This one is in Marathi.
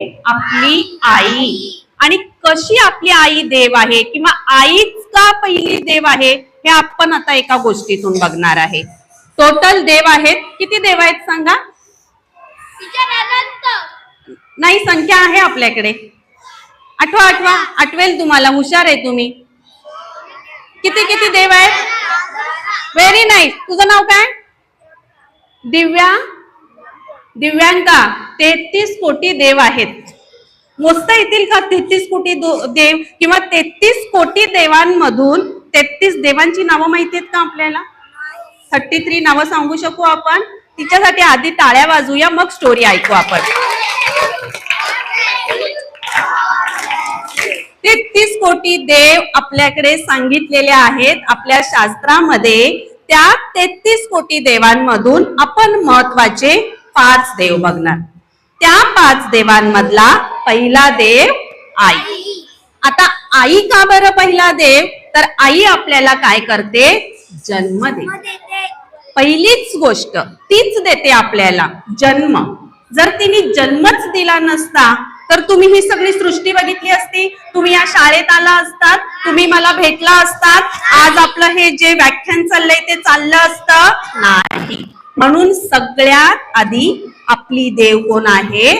आपली आई. आणि कशी आपली आई देव आहे किंवा आईच का पहिली देव आहे हे आपण आता एका गोष्टीतून बघणार आहे. टोटल देव आहेत. किती देव आहेत सांगा? नाही संख्या आहे आपल्याकडे. आठवा आठवा. आठवेल तुम्हाला. हुशार आहे तुम्ही. किती किती देव आहेत? व्हेरी नाईस तुझं नाव काय? दिव्या. दिव्यांका तेहतीस कोटी देव आहेत. मोजता येतील का तेहतीस कोटी दो- देव किंवा तेहतीस कोटी देवांमधून तेहतीस देवांची नावं माहिती आहेत का आपल्याला? थर्टी थ्री नावं सांगू शकू आपण? तिच्यासाठी आधी टाळ्या वाजूया मग स्टोरी ऐकू आपण. तेहतीस कोटी देव आपल्याकडे सांगितलेले आहेत आपल्या शास्त्रामध्ये. त्या तेहतीस कोटी देवांमधून आपण महत्त्वाचे पाच देव बघणार. त्या पाच देवांमधला पहिला देव आई. आता आई का बरं पहिला देव? तर आई आपल्याला काय करते? जन्म देते. पहिलीच गोष्ट तीच देते आपल्याला जन्म. जर तिने जन्मच दिला नसता तर तुम्ही ही सगळी सृष्टी बघितली असती. तुम्ही या शाळेत आला असतात तुम्ही मला भेटला असतात. आज आपलं हे जे व्याख्यान चाललंय ते चाललं असतं. म्हणून सगळ्यात आधी आपली देव कोण आहे?